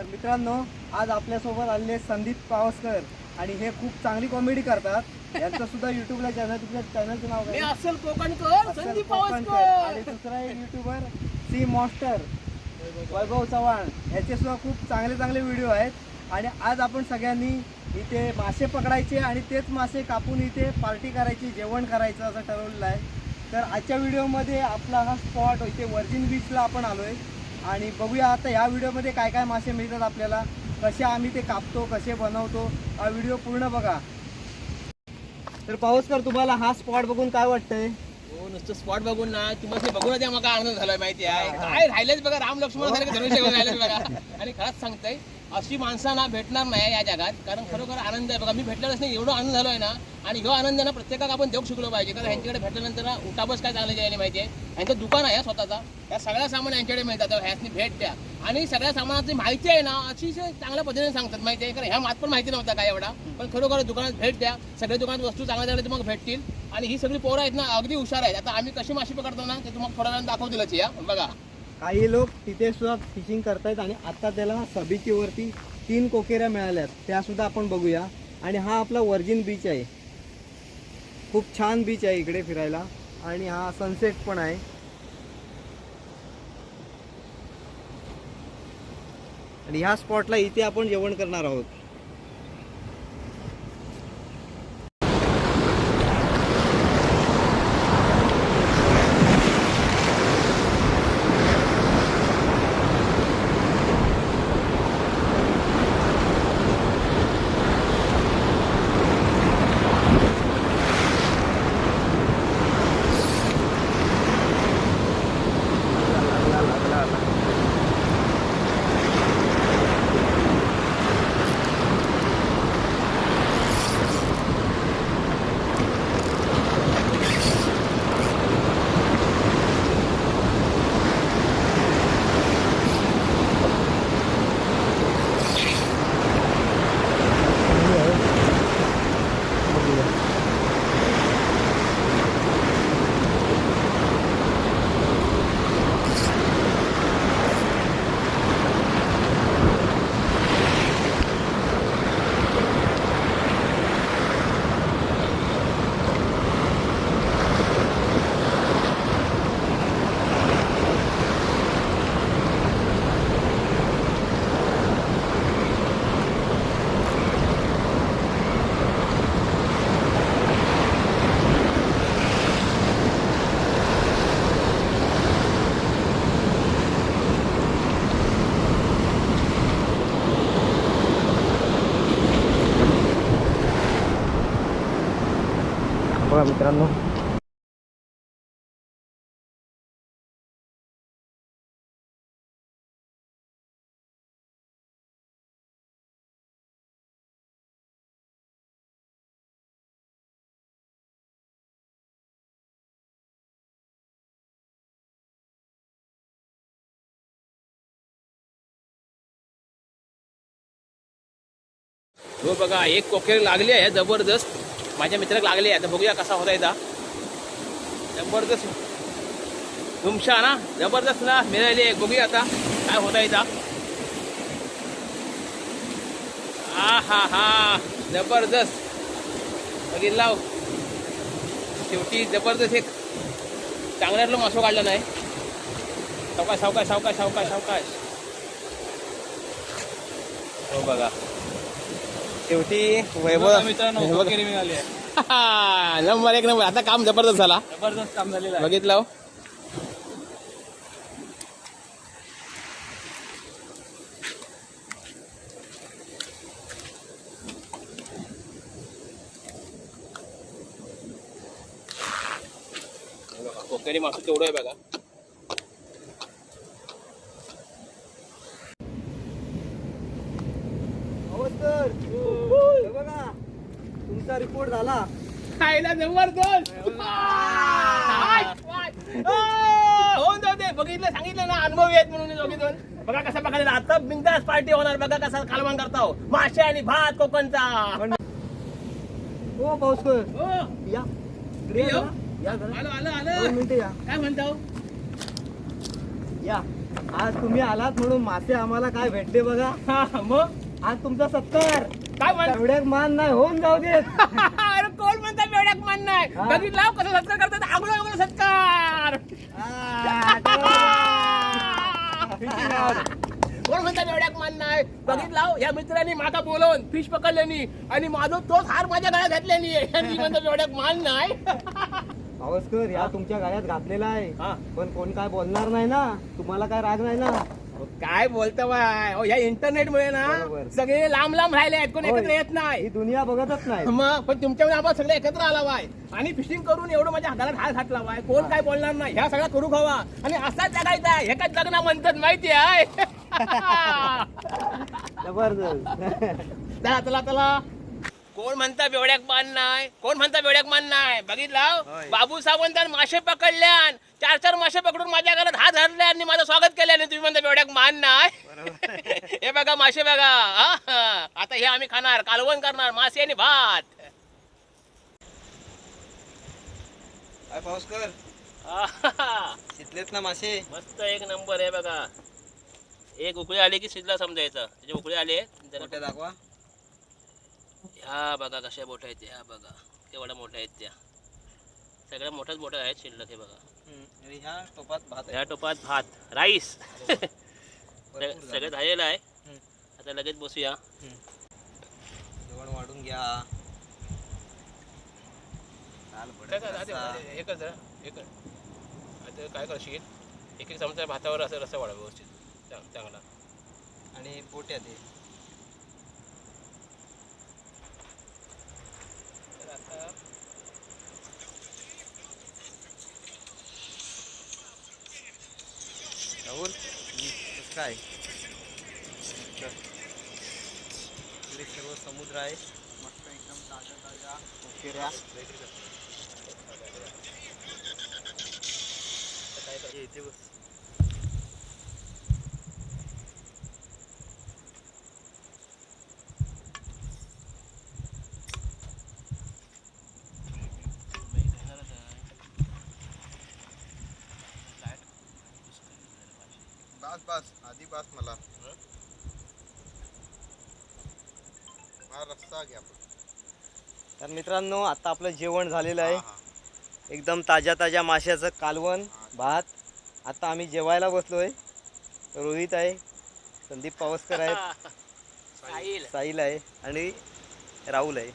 तर मित्रांनो आज आपल्यासोबत आलेले संदीप पावसकर आणि हे खूप चांगली कॉमेडी करतात. यांचं सुद्धा युट्यूबला चॅनल तुमच्या चॅनलचं नाव मी काय असेल कोकणकर. संदीप. आणि दुसरा एक युट्यूबर सी मॉस्टर वैभव चव्हाण. याचे सुद्धा खूप चांगले चांगले व्हिडिओ आहेत. आणि आज आपण सगळ्यांनी इथे मासे पकडायचे आणि तेच मासे कापून इथे पार्टी करायची जेवण करायचं असं ठरवलेलं आहे. तर आजच्या व्हिडिओमध्ये आपला हा स्पॉट इथे वर्जिन बीचला आपण आलो आहे आणि बघूया आता या व्हिडिओमध्ये काय काय मासे मिळतात आपल्याला. कसे आम्ही ते कापतो कसे बनवतो हा व्हिडिओ पूर्ण बघा. तर पाऊसकर तुम्हाला हा स्पॉट बघून काय वाटतंय? हो नुसतं स्पॉट बघून ना. तुम्हाला बघून त्या मग आनंद झालाय माहिती आहे काय राहिलंच बघा राम लक्ष्मण धनुष्य बघा. आणि खरंच सांगताय अशी माणसांना भेटणार नाही या जगात. कारण खरोखर आनंद आहे. बघा मी भेटलेलंच नाही. एवढं आनंद झालोय ना आणि ह्यो आनंद ना प्रत्येकाला आपण देऊ शिकलो पाहिजे. कारण ह्यांच्याकडे भेटल्यानंतर उठाबस काय चांगलं यायला माहिती आहे यांचं दुकान आहे स्वतःचा. या सगळ्या सामान यांच्याकडे मिळतात. ह्यासनी भेट द्या. आणि सगळ्या सामानाची माहिती आहे ना अतिशय चांगल्या पद्धतीने सांगतात. माहिती आहे. कारण ह्या मात पण माहिती नव्हता काय एवढा. पण खरोखर दुकानात भेट द्या. सगळ्या दुकानात वस्तू चांगल्या चांगल्या तुम्हाला भेटतील. आणि ही सगळी पोरं आहेत ना अगदी हुशार आहेत. आता आम्ही कशी माशी पकडतो ना ते तुम्हाला थोड्या वेळानं दाखवतीलच या बघा. काही लोक तिथे सुद्धा फिशिंग करतायत आणि आता त्याला सबीची वरती तीन कोकेऱ्या मिळाल्यात. त्या सुद्धा आपण बघूया. आणि हा आपला वर्जिन बीच आहे. खूप छान बीच आहे इकडे फिरायला. आणि हा सनसेट पण आहे. आणि ह्या स्पॉटला इथे आपण जेवण करणार आहोत. बघा मित्रांनो. हो बघा एक कोकेर लागली आहे जबरदस्त. माझ्या मित्राक लागले आहे. आता बघूया कसा होता इथं. जबरदस्त. धुमशा ना जबरदस्त ना. मिळाली आहे बघूया आता काय होता इथं. हा हा. हा जबरदस्त. बघितला शेवटी जबरदस्त एक. चांगल्यातलं मासो काढलं नाही. सावकाश सावकाश सावकाश सावकाश सावकाश. हो बघा. शेवटी वैभव मित्रांनो मिळाली आहे. नंबर एक नंबर. आता काम जबरदस्त झाला. जबरदस्त काम झालेलं आहे. बघितलं हो? कोकणी मासं तेवढं आहे बघा. हे बघा. तुमचा रिपोर्ट झाला. खायला जबरदस्त. होऊन जाऊ दे. बघितलं सांगितलं ना अनुभवी आहेत म्हणून दोघी दोन बघा कसा बघा आता बिंदास पार्टी होणार. बघा कसा कालवण करता मासे आणि भात कोकणचा. हो पाऊसकर हो. या. मी येऊ? या जरा. आलो आलो दोन आलो मिनिटं या. काय म्हणता हो? या. आज तुम्ही आलात म्हणून मासे आम्हाला काय भेटले बघा. हा, मग? आज तुमचा सत्कार. काय म्हण एवढ्याक मान नाही होऊन जाऊ देत. अरे कोण म्हणता बेवड्याक मान नाही? हा. बघितला हो कसं सत्कार करतात? आगलो आगलो सत्कार. आ. कोण म्हणता बेवड्याक मान नाही? बघितला हो, या मित्रांनी माका बोलवून फिश पकडल्यानी आणि माझं तोच हार माझ्या गळ्यात घातल्यानी. आणि म्हणतो बेवड्याक मान नाही. पावसकर या तुमच्या गाड्यात घातलेला आहे. हा. पण कोण काय बोलणार नाही ना? तुम्हाला काय राग नाही ना? काय बोलतो बाय? अहो, या इंटरनेट मुळे ना बरोबर. सगळे लांब लांब राहिले आहेत कोण होय. एकत्र येत नाही. ही दुनिया बघतच नाही. मग पण तुमच्यामुळे आपण सगळे एकत्र आला बाय. आणि फिशिंग करून एवढं माझ्या हाताला हात घातला बाय. कोण काय बोलणार नाही. ह्या सगळ्या करू खावा. आणि असाच जगायचा आहे. एकाच लग्न म्हणतात माहिती आहे जबरदस्त. चला चला चला. कोण म्हणता बेवड्याक मान नाही? कोण म्हणता बेवड्याक मान नाही? बघितला. बाबू सावंतान मासे पकडल्यान चार चार मासे पकडून माझ्या घरात हात धरले आणि माझं स्वागत केले आणि तुम्ही म्हणता बेवड्याक मान नाही? हे बघा मासे बघा. आता हे आम्ही खाणार कालवण करणार मासे आणि भात. आहा. शितलेत ना मासे? मस्त एक नंबर आहे बघा. एक उकळी आली की शिजला समजायचं. त्याचे उकळी आले दाखवा. ह्या बघा कशा बोट आहेत ह्या बघा. केवढ्या मोठ्या आहेत त्या. सगळ्या मोठ्याच बोट्या आहेत शिल्लक हे बघा. ह्या टोपात भात ह्या टोपात भात राईस. सगळं झालेलं आहे. आता लगेच बसूया. जेवण वाढून घ्या. एकच जरा एकच आता काय करशील? एक एक चमचा भातावर असं रस्सा वाढा व्यवस्थित. चांग- चांगला. आणि पोट्या ते तर आता राहुल काय? इकडे सर्व समुद्र आहे. मस्त एकदम ताजा ताजा कोकेऱ्या इथे बस. बस बस. आधी बस मला. हा? रस्ता घ्या आपण. तर मित्रांनो आता आपलं जेवण झालेलं आहे. हा, हा. एकदम ताज्या ताज्या माशाचं कालवण भात. आता आम्ही जेवायला बसलोय. रोहित आहे. संदीप पावसकर साहिल. साहिल आहे. आणि राहुल आहे.